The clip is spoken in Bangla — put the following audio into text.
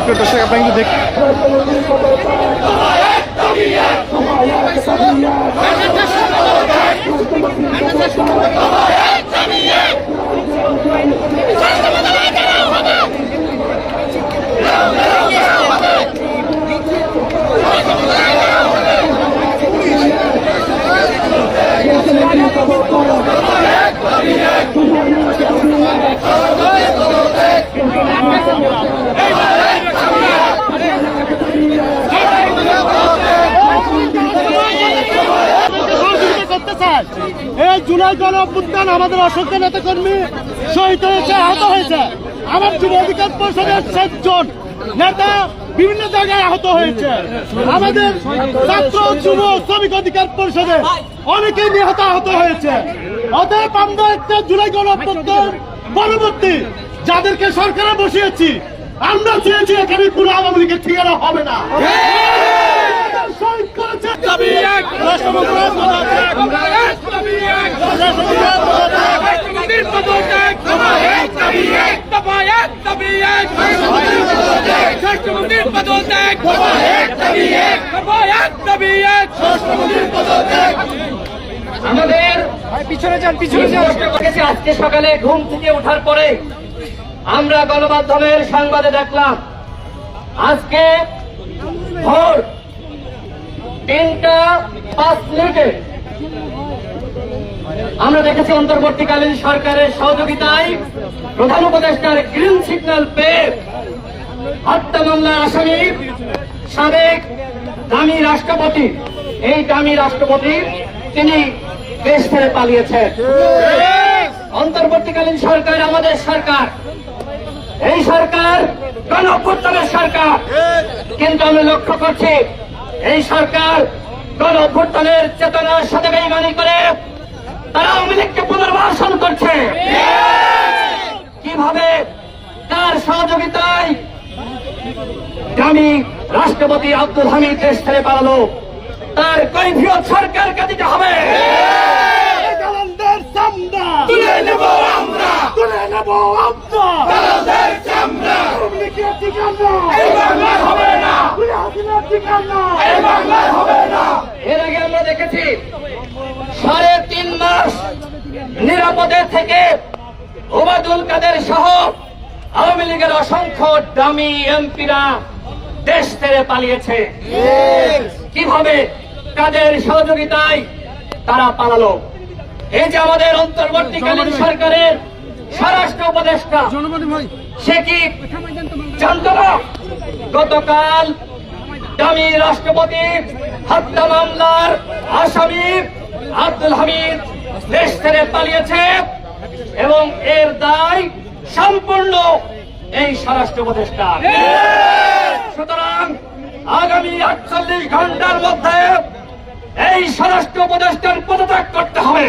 সুপ্রিয় দর্শক আপনারা কিন্তু দেখ জুলাই গণ অভ্যুত্থান আমাদের অসংখ্য নেতা কর্মী শহীদ হয়েছে আহত হয়েছে। আমার যুব অধিকার পরিষদের সাতজন নেতা বিভিন্ন জায়গায় আহত হয়েছে। আমাদের ছাত্র যুব শ্রমিক অধিকার পরিষদে অনেকেই নিহত আহত হয়েছে। অতএব আমরা একটা জুলাই গণ অভ্যুত্থান পরবর্তী যাদেরকে সরকারে বসিয়েছি আমরা চেয়েছি এখানে কোনো আওয়ামী লীগের ঠিকানা হবে না। শহীদ করেছে। আমাদের পিছনে যান পিছনে যান। আজকে সকালে ঘুম থেকে পরে আমরা গণমাধ্যমের সংবাদে দেখলাম, আজকে ভোর তিনটা পাঁচ মিনিটে আমরা দেখেছি, অন্তর্বর্তীকালীন সরকারের সহযোগিতায় প্রধান উপদেষ্টার গ্রিন সিগন্যাল পেয়ে হত্যা মামলার আসামি সাবেক দামি রাষ্ট্রপতি। এই দামি রাষ্ট্রপতি তিনি দেশ ছেড়ে পালিয়েছেন। অন্তর্বর্তীকালীন সরকার আমাদের সরকার। এই সরকার গণ অভ্যুত্থানের সরকার। কিন্তু আমি লক্ষ্য করছি, এই সরকার গণ অভ্যুত্থানের চেতনার সাথে বেইমানি করে তারা আওয়ামী লীগকে পুনর্বাসন করছে। কীভাবে? তার সহযোগিতায় আমি রাষ্ট্রপতি আব্দুল হামিদ দেশ ছেড়ে পালালো। তার কৈফিয়ত সরকারকে দিতে হবে। তুলে নেব আমরা। তুলে নেব হবে না। এর আগে আমরা দেখেছি সাড়ে তিন মাস নিরাপদে থেকে ওবাদুল কাদের সহ আওয়ামী লীগের অসংখ্য দামি এমপিরা দেশ ছেড়ে পালিয়েছে। কীভাবে? কাদের সহযোগিতায় তারা পালালো। এই যে আমাদের অন্তর্বর্তীকালীন সরকারের স্বরাষ্ট্র উপদেষ্টা সে কি জানত না? গতকাল দামি রাষ্ট্রপতি হত্যা মামলার আসামি আব্দুল হামিদ দেশ ছেড়ে পালিয়েছে এবং এর দায় সম্পূর্ণ এই স্বরাষ্ট্র উপদেষ্টা আটচল্লিশ ঘণ্টার মধ্যে এই স্বরাষ্ট্র উপদেষ্টার পদত্যাগ করতে হবে।